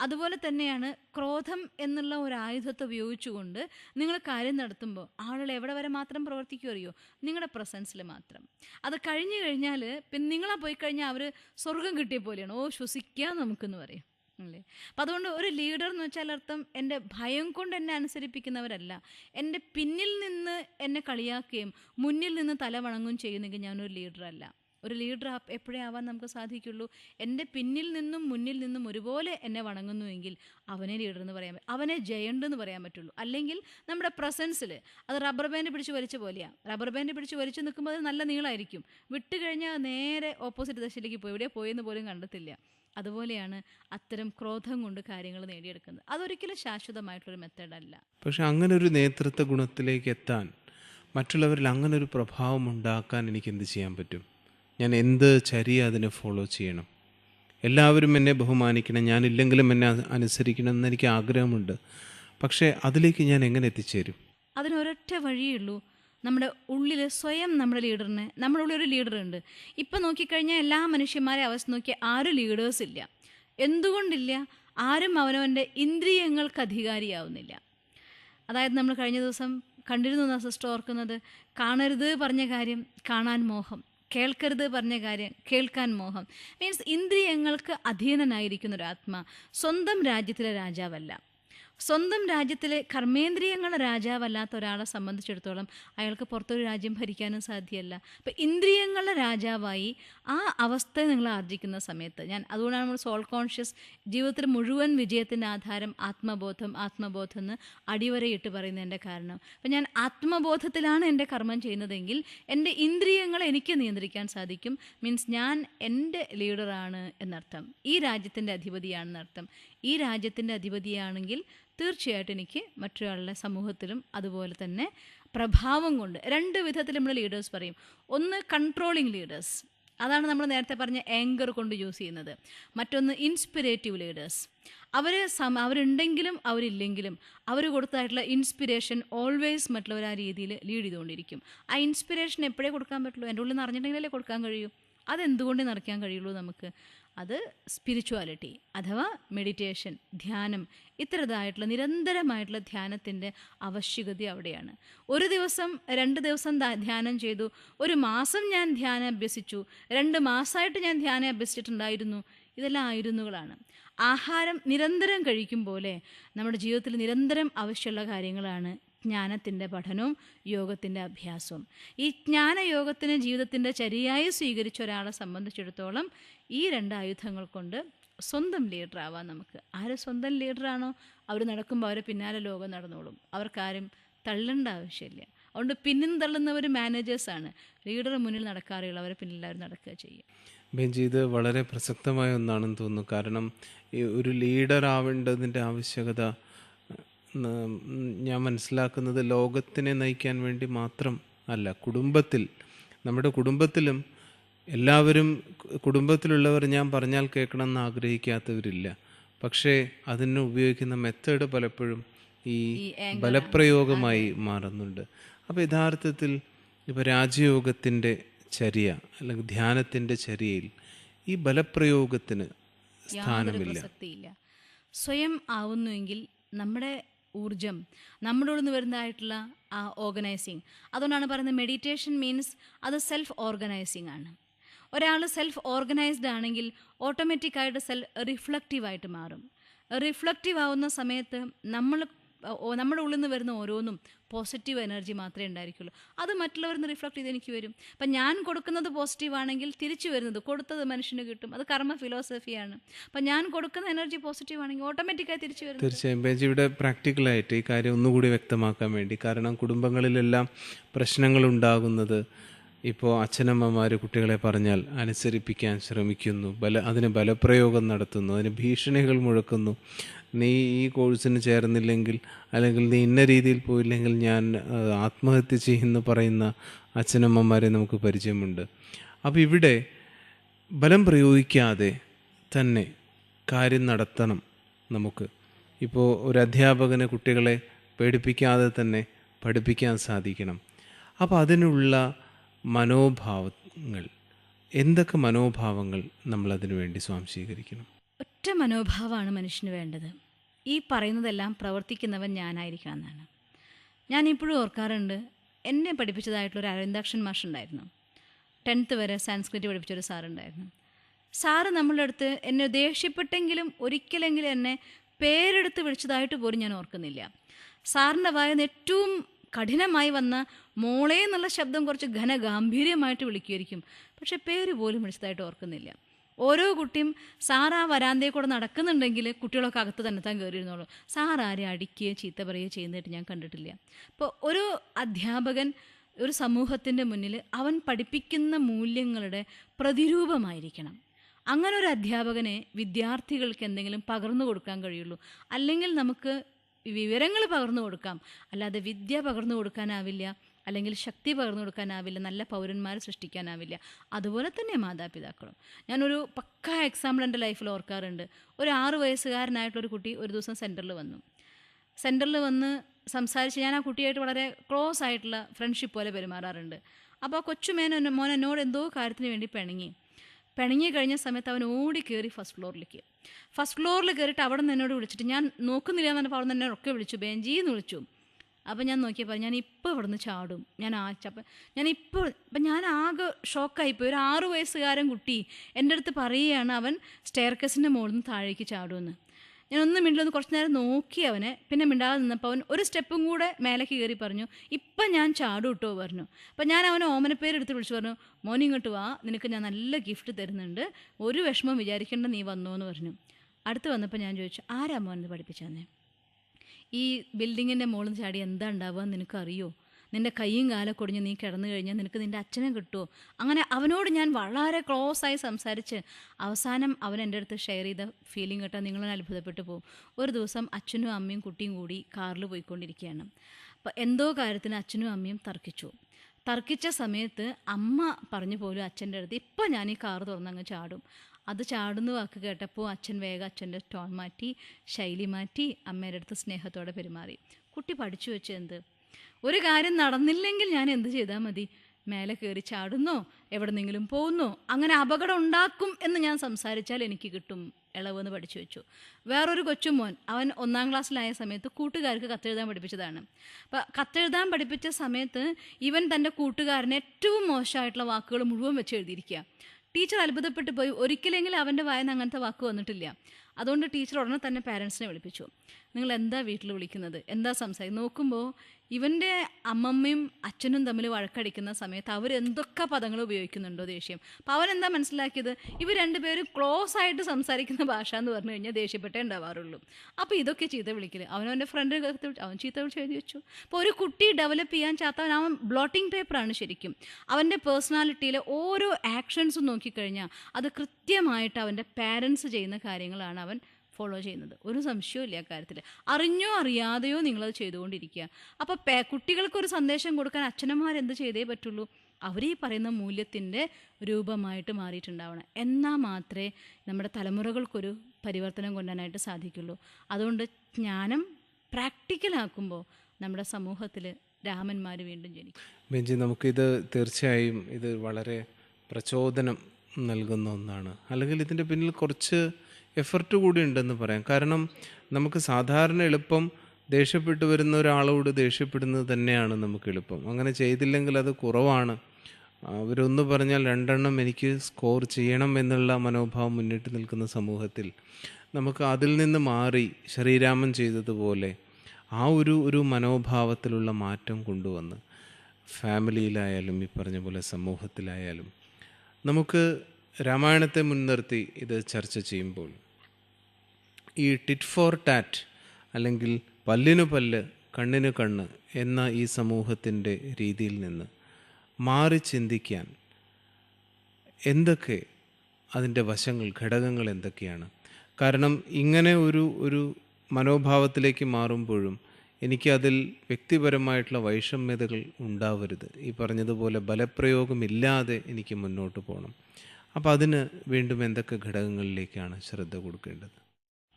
അതുപോലെ തന്നെയാണ് ക്രോധം എന്നുള്ള ഒരു ആയുധത്തെ ഉപയോഗിച്ചുകൊണ്ട് നിങ്ങൾ കാര്യം നടത്തുമ്പോൾ ആളുകൾ എവിടെ വരെ മാത്രം പ്രവർത്തിക്കുമോ അറിയോ? നിങ്ങളുടെ പ്രസൻസിൽ മാത്രം. അത് കഴിഞ്ഞു കഴിഞ്ഞാൽ പിന്നെ നിങ്ങളെ പോയി കഴിഞ്ഞാൽ അവർ സ്വർഗം കിട്ടിയ പോലെയാണ്. ഓ ശ്വസിക്കാം നമുക്കെന്ന് പറയും. അല്ലേ? അപ്പം അതുകൊണ്ട് ഒരു ലീഡർ എന്ന് വെച്ചാൽ അർത്ഥം എന്റെ ഭയം കൊണ്ട് എന്നെ അനുസരിപ്പിക്കുന്നവരല്ല. എന്റെ പിന്നിൽ നിന്ന് എന്നെ കളിയാക്കുകയും മുന്നിൽ നിന്ന് തല വണങ്ങുകയും ചെയ്യുന്നെങ്കിൽ ഞാനൊരു ലീഡറല്ല ഒരു ലീഡർ എപ്പോഴേ ആവാൻ നമുക്ക് സാധിക്കുള്ളൂ. എന്റെ പിന്നിൽ നിന്നും മുന്നിൽ നിന്നും ഒരുപോലെ എന്നെ വണങ്ങുന്നുവെങ്കിൽ അവനെ ലീഡർ എന്ന് പറയാൻ അവനെ ജയണ്ട് എന്ന് പറയാൻ പറ്റുള്ളൂ. അല്ലെങ്കിൽ നമ്മുടെ പ്രസൻസിൽ അത് റബ്ബർ ബാൻഡ് പിടിച്ച് വലിച്ച പോലെയാണ് റബ്ബർ ബാൻഡ് പിടിച്ച് വലിച്ച് നിൽക്കുമ്പോൾ അത് നല്ല നീളമായിരിക്കും വിട്ട് കഴിഞ്ഞാൽ നേരെ ഓപ്പോസിറ്റ് ദശയിലേക്ക് പോയി. എവിടെ പോയെന്ന് പോലും കണ്ടെത്തില്ല അതുപോലെയാണ് അത്തരം ക്രോധം കൊണ്ട് കാര്യങ്ങൾ നേടിയെടുക്കുന്നത്. അതൊരിക്കലും ശാശ്വതമായിട്ടുള്ളൊരു മെത്തേഡല്ല പക്ഷെ അങ്ങനെ ഒരു നേതൃത്വ ഗുണത്തിലേക്ക് എത്താൻ മറ്റുള്ളവരിൽ അങ്ങനെ ഒരു പ്രഭാവം ഉണ്ടാക്കാൻ എനിക്ക് എന്ത് ചെയ്യാൻ പറ്റും? ഞാൻ എന്ത് ചരി അതിനെ ഫോളോ ചെയ്യണം? എല്ലാവരും എന്നെ ബഹുമാനിക്കണം ഞാനില്ലെങ്കിലും എന്നെ അനുസരിക്കണം എന്ന് എനിക്ക് ആഗ്രഹമുണ്ട്. പക്ഷേ അതിലേക്ക് ഞാൻ എങ്ങനെ എത്തിച്ചേരും? അതിനൊരൊറ്റ വഴിയുള്ളൂ നമ്മുടെ ഉള്ളിൽ സ്വയം നമ്മുടെ ലീഡറിന് നമ്മുടെ ഉള്ളിൽ ഒരു ലീഡറുണ്ട്. ഇപ്പം നോക്കിക്കഴിഞ്ഞാൽ എല്ലാ മനുഷ്യന്മാരെ അവസ്ഥ നോക്കിയാൽ ആരും ലീഡേഴ്സ് ഇല്ല. എന്തുകൊണ്ടില്ല? ആരും അവനവന്റെ ഇന്ദ്രിയങ്ങൾക്ക് അധികാരിയാവുന്നില്ല. അതായത് നമ്മൾ കഴിഞ്ഞ ദിവസം കണ്ടിരുന്നു സിസ്റ്റർ ഓർക്കുന്നത്? കാണരുത് പറഞ്ഞ കാര്യം കാണാൻ മോഹം. കേൾക്കരുത് പറഞ്ഞ കാര്യം കേൾക്കാൻ മോഹം. മീൻസ് ഇന്ദ്രിയങ്ങൾക്ക് അധീനനായിരിക്കുന്ന ഒരു ആത്മ സ്വന്തം രാജ്യത്തിലെ രാജാവല്ല. സ്വന്തം രാജ്യത്തിലെ കർമ്മേന്ദ്രിയങ്ങളുടെ രാജാവല്ലാത്ത ഒരാളെ സംബന്ധിച്ചിടത്തോളം അയാൾക്ക് പുറത്തൊരു രാജ്യം ഭരിക്കാനും സാധ്യമല്ല അപ്പം ഇന്ദ്രിയങ്ങളുടെ രാജാവായി ആ അവസ്ഥ നിങ്ങൾ ആർജിക്കുന്ന സമയത്ത് ഞാൻ അതുകൊണ്ടാണ് നമ്മൾ സോൾ കോൺഷ്യസ് ജീവിതത്തിൽ മുഴുവൻ വിജയത്തിന്റെ ആധാരം ആത്മബോധം ആത്മബോധം എന്ന് അടിവരയിട്ട് പറയുന്നതിന്റെ കാരണം. അപ്പം ഞാൻ ആത്മബോധത്തിലാണ് എന്റെ കർമ്മം ചെയ്യുന്നതെങ്കിൽ എന്റെ ഇന്ദ്രിയങ്ങളെ എനിക്ക് നിയന്ത്രിക്കാൻ സാധിക്കും. മീൻസ് ഞാൻ എന്റെ ലീഡറാണ് എന്നർത്ഥം. ഈ രാജ്യത്തിന്റെ അധിപതിയാണെന്നർത്ഥം. ഈ രാജ്യത്തിന്റെ അധിപതിയാണെങ്കിൽ തീർച്ചയായിട്ടും എനിക്ക് മറ്റൊരാളുടെ സമൂഹത്തിലും അതുപോലെ തന്നെ പ്രഭാവം കൊണ്ട് രണ്ട് വിധത്തിൽ നമ്മൾ ലീഡേഴ്സ് പറയും. ഒന്ന് കൺട്രോളിങ് ലീഡേഴ്സ് അതാണ് നമ്മൾ നേരത്തെ പറഞ്ഞ ആങ്കർ കൊണ്ട് യൂസ് ചെയ്യുന്നത്. മറ്റൊന്ന് ഇൻസ്പിരേറ്റീവ് ലീഡേഴ്സ് അവർ സമ അവരുണ്ടെങ്കിലും അവരില്ലെങ്കിലും അവർ കൊടുത്തായിട്ടുള്ള ഇൻസ്പിരേഷൻ ഓൾവേസ് മറ്റുള്ളവർ ആ രീതിയിൽ ലീഡ് ചെയ്തുകൊണ്ടിരിക്കും. ആ ഇൻസ്പിരേഷൻ എപ്പോഴേ കൊടുക്കാൻ പറ്റുള്ളൂ? എന്റെ ഉള്ളിൽ നിറഞ്ഞിട്ടുണ്ടെങ്കിലല്ലേ കൊടുക്കാൻ കഴിയൂ? അതെന്തുകൊണ്ട് നിറയ്ക്കാൻ കഴിയുള്ളൂ നമുക്ക്? അത് സ്പിരിച്വാലിറ്റി അഥവാ മെഡിറ്റേഷൻ ധ്യാനം. ഇത്തരതായിട്ടുള്ള നിരന്തരമായിട്ടുള്ള ധ്യാനത്തിന്റെ ആവശ്യകത അവിടെയാണ്. ഒരു ദിവസം രണ്ട് ദിവസം ധ്യാനം ചെയ്തു. ഒരു മാസം ഞാൻ ധ്യാനം അഭ്യസിച്ചു. രണ്ട് മാസമായിട്ട് ഞാൻ ധ്യാനം അഭ്യസിച്ചിട്ടുണ്ടായിരുന്നു. ഇതെല്ലാം ആയിരുന്നുകളാണ്. ആഹാരം നിരന്തരം കഴിക്കും പോലെ നമ്മുടെ ജീവിതത്തിൽ നിരന്തരം ആവശ്യമുള്ള കാര്യങ്ങളാണ് ജ്ഞാനത്തിന്റെ പഠനവും യോഗത്തിന്റെ അഭ്യാസവും. ഈ ജ്ഞാനയോഗത്തിന് ജീവിതത്തിന്റെ ചരിയായി സ്വീകരിച്ച ഒരാളെ സംബന്ധിച്ചിടത്തോളം ഈ രണ്ട് ആയുധങ്ങൾ കൊണ്ട് സ്വന്തം ലീഡറാവാം നമുക്ക്. ആര് സ്വന്തം ലീഡറാണോ? അവർ നടക്കുമ്പോൾ അവരെ പിന്നാലെ ലോകം നടന്നോളും. അവർക്കാരും തള്ളേണ്ട ആവശ്യമില്ല. അതുകൊണ്ട് പിന്നിൽ തള്ളുന്നവർ മാനേജേഴ്സാണ് ലീഡർ മുന്നിൽ നടക്കാറുള്ള അവരെ പിന്നിൽ അവർ നടക്കുക ചെയ്യും. ബെഞ്ചി ഇത് വളരെ പ്രസക്തമായ ഒന്നാണെന്ന് തോന്നുന്നു. കാരണം ഒരു ലീഡർ ആവേണ്ടതിന്റെ ആവശ്യകത ഞാൻ മനസ്സിലാക്കുന്നത് ലോകത്തിനെ നയിക്കാൻ വേണ്ടി മാത്രം അല്ല കുടുംബത്തിൽ നമ്മുടെ കുടുംബത്തിലും എല്ലാവരും കുടുംബത്തിലുള്ളവർ ഞാൻ പറഞ്ഞാൽ കേൾക്കണമെന്ന് ആഗ്രഹിക്കാത്തവരില്ല. പക്ഷേ അതിന് ഉപയോഗിക്കുന്ന മെത്തേഡ് പലപ്പോഴും ഈ ബലപ്രയോഗമായി മാറുന്നുണ്ട്. അപ്പോൾ യഥാർത്ഥത്തിൽ ഇപ്പോൾ രാജയോഗത്തിന്റെ ചര്യ അല്ലെങ്കിൽ ധ്യാനത്തിന്റെ ചര്യയിൽ ഈ ബലപ്രയോഗത്തിന് സ്ഥാനമില്ല. സ്വയം ആവുന്നുവെങ്കിൽ നമ്മുടെ ഊർജം നമ്മുടെ ഉള്ളിൽ നിന്ന് വരുന്നതായിട്ടുള്ള ആ ഓർഗനൈസിങ് അതുകൊണ്ടാണ് പറയുന്നത് മെഡിറ്റേഷൻ മീൻസ് അത് സെൽഫ് ഓർഗനൈസിങ് ആണ്. ഒരാൾ സെൽഫ് ഓർഗനൈസ്ഡ് ആണെങ്കിൽ ഓട്ടോമാറ്റിക്കായിട്ട് സെൽ റിഫ്ലക്റ്റീവായിട്ട് മാറും. റിഫ്ലക്റ്റീവ് ആവുന്ന സമയത്ത് നമ്മൾ നമ്മുടെ ഉള്ളിൽ നിന്ന് വരുന്ന ഓരോന്നും പോസിറ്റീവ് എനർജി മാത്രമേ ഉണ്ടായിരിക്കുള്ളൂ. അത് മറ്റുള്ളവരിൽ നിന്ന് റിഫ്ലക്ട് ചെയ്ത് എനിക്ക് വരും. അപ്പം ഞാൻ കൊടുക്കുന്നത് പോസിറ്റീവ് ആണെങ്കിൽ തിരിച്ചു വരുന്നത് കൊടുത്തത് മനുഷ്യന് കിട്ടും. അത് കർമ്മ ഫിലോസഫിയാണ് അപ്പം ഞാൻ കൊടുക്കുന്ന എനർജി പോസിറ്റീവ് ആണെങ്കിൽ ഓട്ടോമാറ്റിക്കായി തിരിച്ചു വരും തീർച്ചയായും. ഇവിടെ പ്രാക്ടിക്കലായിട്ട് ഈ കാര്യം ഒന്നുകൂടി വ്യക്തമാക്കാൻ വേണ്ടി കാരണം കുടുംബങ്ങളിലെല്ലാം പ്രശ്നങ്ങൾ ഉണ്ടാകുന്നത് ഇപ്പോൾ അച്ഛനമ്മമാർ കുട്ടികളെ പറഞ്ഞാൽ അനുസരിപ്പിക്കാൻ ശ്രമിക്കുന്നു ബല അതിന് ബലപ്രയോഗം നടത്തുന്നു അതിന് ഭീഷണികൾ മുഴക്കുന്നു. നീ ഈ കോഴ്സിന് ചേർന്നില്ലെങ്കിൽ അല്ലെങ്കിൽ നീ ഇന്ന രീതിയിൽ പോയില്ലെങ്കിൽ ഞാൻ ആത്മഹത്യ ചെയ്യുമെന്ന് പറയുന്ന അച്ഛനമ്മമാരെ നമുക്ക് പരിചയമുണ്ട്. അപ്പോൾ ഇവിടെ ബലം പ്രയോഗിക്കാതെ തന്നെ കാര്യം നടത്തണം നമുക്ക്. ഇപ്പോൾ ഒരു അധ്യാപകന് കുട്ടികളെ പേടിപ്പിക്കാതെ തന്നെ പഠിപ്പിക്കാൻ സാധിക്കണം. അപ്പോൾ അതിനുള്ള മനോഭാവങ്ങൾ എന്തൊക്കെ മനോഭാവങ്ങൾ നമ്മളതിനു വേണ്ടി സ്വാംശീകരിക്കണം? ഒറ്റ മനോഭാവമാണ് മനുഷ്യന് വേണ്ടത്. ഈ പറയുന്നതെല്ലാം പ്രവർത്തിക്കുന്നവൻ ഞാനായിരിക്കണം എന്നാണ് ഞാൻ ഇപ്പോഴും ഓർക്കാറുണ്ട് എന്നെ പഠിപ്പിച്ചതായിട്ടുള്ള ഒരു അരവിന്ദാക്ഷൻ മാഷുണ്ടായിരുന്നു. ടെൻത്ത് വരെ സാൻസ്ക്രിറ്റ് പഠിപ്പിച്ചൊരു സാറുണ്ടായിരുന്നു. സാറ് നമ്മളുടെ അടുത്ത് എന്നെ ദേഷ്യപ്പെട്ടെങ്കിലും ഒരിക്കലെങ്കിലും എന്നെ പേരെടുത്ത് വിളിച്ചതായിട്ട് പോലും ഞാൻ ഓർക്കുന്നില്ല. സാറിന്റെ വായന്ന് ഏറ്റവും കഠിനമായി വന്ന മോളേ എന്നുള്ള ശബ്ദം കുറച്ച് ഘനഗാംഭീര്യമായിട്ട് വിളിക്കുമായിരിക്കും. പക്ഷേ പേര് പോലും വിളിച്ചതായിട്ട് ഓർക്കുന്നില്ല. ഓരോ കുട്ടിയും സാർ ആ വരാന്തയിൽ കൂടെ നടക്കുന്നുണ്ടെങ്കിൽ കുട്ടികളൊക്കെ അകത്ത് തന്നെ താൻ കയറിയിരുന്നുള്ളൂ സാർ ആരെ അടിക്കുകയോ ചീത്ത പറയുകയോ ചെയ്യുന്നതായിട്ട് ഞാൻ കണ്ടിട്ടില്ല. അപ്പോൾ ഒരു അധ്യാപകൻ ഒരു സമൂഹത്തിന്റെ മുന്നിൽ അവൻ പഠിപ്പിക്കുന്ന മൂല്യങ്ങളുടെ പ്രതിരൂപമായിരിക്കണം. അങ്ങനെ ഒരു അധ്യാപകനെ വിദ്യാർത്ഥികൾക്ക് എന്തെങ്കിലും പകർന്നു കൊടുക്കാൻ കഴിയുള്ളൂ. അല്ലെങ്കിൽ നമുക്ക് വിവരങ്ങൾ പകർന്നു കൊടുക്കാം. അല്ലാതെ വിദ്യ പകർന്നു കൊടുക്കാനാവില്ല. അല്ലെങ്കിൽ ശക്തി പകർന്നു കൊടുക്കാനാവില്ല നല്ല പൗരന്മാരെ സൃഷ്ടിക്കാനാവില്ല. അതുപോലെ തന്നെ മാതാപിതാക്കളും. ഞാനൊരു പക്ക എക്സാമ്പിൾ എന്റെ ലൈഫിൽ ഓർക്കാറുണ്ട്. ഒരു ആറ് വയസ്സുകാരനായിട്ടുള്ള ഒരു കുട്ടി ഒരു ദിവസം സെന്ററിൽ വന്നു. സെന്ററിൽ വന്ന് സംസാരിച്ച് ഞാൻ ആ കുട്ടിയായിട്ട് വളരെ ക്ലോസ് ആയിട്ടുള്ള ഫ്രണ്ട്ഷിപ്പ് പോലെ പെരുമാറാറുണ്ട്. അപ്പോൾ ആ കൊച്ചുമേനോ മോൻ എന്നോട് എന്തോ കാര്യത്തിന് വേണ്ടി പിണങ്ങി. പിണങ്ങി കഴിഞ്ഞ സമയത്ത് അവൻ ഓടി കയറി ഫസ്റ്റ് ഫ്ലോറിലേക്ക് ഫസ്റ്റ് ഫ്ലോറിൽ കയറിയിട്ട് അവിടെ നിന്ന് എന്നോട് വിളിച്ചിട്ട് ഞാൻ നോക്കുന്നില്ല എന്ന് പറഞ്ഞപ്പോൾ അവിടെ നിന്ന് എന്നെ ഒക്കെ വിളിച്ചു. ബെഞ്ചിന്ന് വിളിച്ചു. അപ്പം ഞാൻ നോക്കിയപ്പോൾ ഞാൻ ഇപ്പോൾ ഇവിടുന്ന് ചാടും. ഞാൻ ആ ചപ്പം ഞാൻ ഇപ്പോൾ അപ്പം ഞാൻ ആകെ ഷോക്കായിപ്പോയി ഒരു ആറു വയസ്സുകാരൻ കുട്ടി എന്റെ അടുത്ത് പറയുകയാണ് അവൻ സ്റ്റെയർക്കസിന്റെ മുകളിൽ നിന്ന് താഴേക്ക് ചാടുമെന്ന്. ഞാൻ ഒന്നും മിണ്ടിലൊന്ന് കുറച്ച് നേരം നോക്കി അവനെ പിന്നെ മിണ്ടാതെ നിന്നപ്പോൾ അവൻ ഒരു സ്റ്റെപ്പും കൂടെ മേലേക്ക് കയറി പറഞ്ഞു ഇപ്പം ഞാൻ ചാടും കിട്ടുമോ പറഞ്ഞു. അപ്പം ഞാൻ അവനെ ഓമനപ്പേരെടുത്ത് വിളിച്ചു പറഞ്ഞു മോനി ഇങ്ങോട്ട് വാ നിനക്ക് ഞാൻ നല്ല ഗിഫ്റ്റ് തരുന്നുണ്ട്. ഒരു വിഷമം വിചാരിക്കേണ്ട നീ വന്നോ എന്ന് പറഞ്ഞു. അടുത്ത് വന്നപ്പോൾ ഞാൻ ചോദിച്ചു ആരാ മോൻ ഇത് ഈ ബിൽഡിങ്ങിന്റെ മുകളിൽ ചാടി എന്താ ഉണ്ടാവുക നിനക്കറിയോ? നിന്റെ കൈയും കാലം കൊടിഞ്ഞ് നീ കിടന്നു കഴിഞ്ഞാൽ നിനക്ക് നിന്റെ അച്ഛനെ കിട്ടുമോ അങ്ങനെ അവനോട് ഞാൻ വളരെ ക്ലോസ് ആയി സംസാരിച്ച് അവസാനം അവൻ എന്റെ അടുത്ത് ഷെയർ ചെയ്ത ഫീലിംഗ് കേട്ടാൽ നിങ്ങളെ അത്ഭുതപ്പെട്ടു പോകും. ഒരു ദിവസം അച്ഛനും അമ്മയും കുട്ടിയും കൂടി കാറിൽ പോയിക്കൊണ്ടിരിക്കുകയാണ്. അപ്പോൾ എന്തോ കാര്യത്തിന് അച്ഛനും അമ്മയും തർക്കിച്ചു. തർക്കിച്ച സമയത്ത് അമ്മ പറഞ്ഞു പോലും അച്ഛന്റെ അടുത്ത് ഇപ്പം ഞാൻ ഈ കാറ് തുറന്നങ്ങ് ചാടും. അത് ചാടുന്ന വാക്ക് കേട്ടപ്പോൾ അച്ഛൻ വേഗം അച്ഛന്റെ ടോൺ മാറ്റി ശൈലി മാറ്റി അമ്മയുടെ അടുത്ത് സ്നേഹത്തോടെ പെരുമാറി. കുട്ടി പഠിച്ചു വെച്ച് എന്ത്? ഒരു കാര്യം നടന്നില്ലെങ്കിൽ ഞാൻ എന്ത് ചെയ്താൽ മതി? മേലെ കയറി ചാടുന്നോ എവിടെന്നെങ്കിലും പോകുന്നോ അങ്ങനെ അപകടം ഉണ്ടാക്കും എന്ന് ഞാൻ സംസാരിച്ചാൽ എനിക്ക് കിട്ടും ഇളവെന്ന് പഠിച്ചു വെച്ചു. വേറൊരു കൊച്ചുമോൻ അവൻ ഒന്നാം ക്ലാസ്സിലായ സമയത്ത് കൂട്ടുകാർക്ക് കത്തെഴുതാൻ പഠിപ്പിച്ചതാണ്. അപ്പം കത്തെഴുതാൻ പഠിപ്പിച്ച സമയത്ത് ഇവൻ തന്റെ കൂട്ടുകാരനെ ഏറ്റവും മോശമായിട്ടുള്ള വാക്കുകൾ മുഴുവൻ വെച്ച് എഴുതിയിരിക്കുക. ടീച്ചർ അത്ഭുതപ്പെട്ടു പോയി. ഒരിക്കലെങ്കിലും അവന്റെ വായന അങ്ങനത്തെ വാക്ക് വന്നിട്ടില്ല. അതുകൊണ്ട് ടീച്ചർ ഉടനെ തന്നെ പാരൻസിനെ വിളിപ്പിച്ചു. നിങ്ങൾ എന്താ വീട്ടിൽ വിളിക്കുന്നത്? എന്താ സംസാരിക്കുന്നത്? നോക്കുമ്പോൾ ഇവന്റെ അമ്മമ്മയും അച്ഛനും തമ്മിൽ വഴക്കടിക്കുന്ന സമയത്ത് അവർ എന്തൊക്കെ പദങ്ങൾ ഉപയോഗിക്കുന്നുണ്ടോ ദേഷ്യം? അപ്പോൾ അവൻ എന്താ മനസ്സിലാക്കിയത്? ഇവർ രണ്ടുപേരും ക്ലോസ് ആയിട്ട് സംസാരിക്കുന്ന ഭാഷ എന്ന് പറഞ്ഞു കഴിഞ്ഞാൽ ദേഷ്യപ്പെട്ടേ ഉണ്ടാവാറുള്ളൂ. അപ്പോൾ ഇതൊക്കെ ചീത്ത വിളിക്കൽ അവനവന്റെ ഫ്രണ്ട് അവൻ ചീത്ത വിളിച്ച് എഴുതി വെച്ചു. അപ്പോൾ ഒരു കുട്ടി ഡെവലപ്പ് ചെയ്യാൻ ചാത്തവൻ അവൻ ബ്ലോട്ടിംഗ് പേപ്പറാണ് ശരിക്കും. അവന്റെ പേഴ്സണാലിറ്റിയിലെ ഓരോ ആക്ഷൻസും നോക്കിക്കഴിഞ്ഞാൽ അത് കൃത്യമായിട്ട് അവന്റെ പാരൻസ് ചെയ്യുന്ന കാര്യങ്ങളാണ് അവൻ ഫോളോ ചെയ്യുന്നത്. ഒരു സംശയവും ഇല്ല അക്കാര്യത്തിൽ അറിഞ്ഞോ അറിയാതെയോ നിങ്ങളത് ചെയ്തുകൊണ്ടിരിക്കുക. അപ്പോൾ പേ കുട്ടികൾക്കൊരു സന്ദേശം കൊടുക്കാൻ അച്ഛനന്മാരെന്ത് ചെയ്തേ പറ്റുള്ളൂ? അവർ ഈ പറയുന്ന മൂല്യത്തിന്റെ രൂപമായിട്ട് മാറിയിട്ടുണ്ടാവണം. എന്നാൽ മാത്രമേ നമ്മുടെ തലമുറകൾക്കൊരു പരിവർത്തനം കൊണ്ടുവരാനായിട്ട് സാധിക്കുള്ളൂ. അതുകൊണ്ട് ജ്ഞാനം പ്രാക്ടിക്കലാക്കുമ്പോൾ നമ്മുടെ സമൂഹത്തിൽ രാമന്മാർ വീണ്ടും ജനിക്കും. ബെഞ്ചി നമുക്കിത് തീർച്ചയായും ഇത് വളരെ പ്രചോദനം നൽകുന്ന ഒന്നാണ്. അല്ലെങ്കിൽ ഇതിന്റെ പിന്നിൽ കുറച്ച് എഫർട്ട് കൂടി ഉണ്ടെന്ന് പറയാം. കാരണം നമുക്ക് സാധാരണ എളുപ്പം ദേഷ്യപ്പെട്ടു വരുന്ന ഒരാളോട് ദേഷ്യപ്പെടുന്നത് തന്നെയാണ് നമുക്ക് എളുപ്പം. അങ്ങനെ ചെയ്തില്ലെങ്കിൽ അത് കുറവാണ്. അവരൊന്ന് പറഞ്ഞാൽ രണ്ടെണ്ണം എനിക്ക് സ്കോർ ചെയ്യണം എന്നുള്ള മനോഭാവം മുന്നിട്ട് നിൽക്കുന്ന സമൂഹത്തിൽ നമുക്ക് അതിൽ നിന്ന് മാറി ശ്രീരാമൻ ചെയ്തതുപോലെ ആ ഒരു ഒരു മനോഭാവത്തിലുള്ള മാറ്റം കൊണ്ടുവന്ന് ഫാമിലിയിലായാലും ഈ പറഞ്ഞ പോലെ സമൂഹത്തിലായാലും നമുക്ക് രാമായണത്തെ മുൻനിർത്തി ഇത് ചർച്ച ചെയ്യുമ്പോൾ ഈ ടിറ്റ് ഫോർ ടാറ്റ് അല്ലെങ്കിൽ പല്ലിനു പല്ല് കണ്ണിന് കണ്ണ് എന്ന ഈ സമൂഹത്തിന്റെ രീതിയിൽ നിന്ന് മാറി ചിന്തിക്കാൻ എന്തൊക്കെ അതിന്റെ വശങ്ങൾ ഘടകങ്ങൾ എന്തൊക്കെയാണ്? കാരണം ഇങ്ങനെ ഒരു ഒരു മനോഭാവത്തിലേക്ക് മാറുമ്പോഴും എനിക്കതിൽ വ്യക്തിപരമായിട്ടുള്ള വൈഷമ്യതകൾ ഉണ്ടാവരുത്. ഈ പറഞ്ഞതുപോലെ ബലപ്രയോഗമില്ലാതെ എനിക്ക് മുന്നോട്ട് പോകണം. അപ്പോൾ അതിന് വീണ്ടും എന്തൊക്കെ ഘടകങ്ങളിലേക്കാണ് ശ്രദ്ധ കൊടുക്കേണ്ടത്?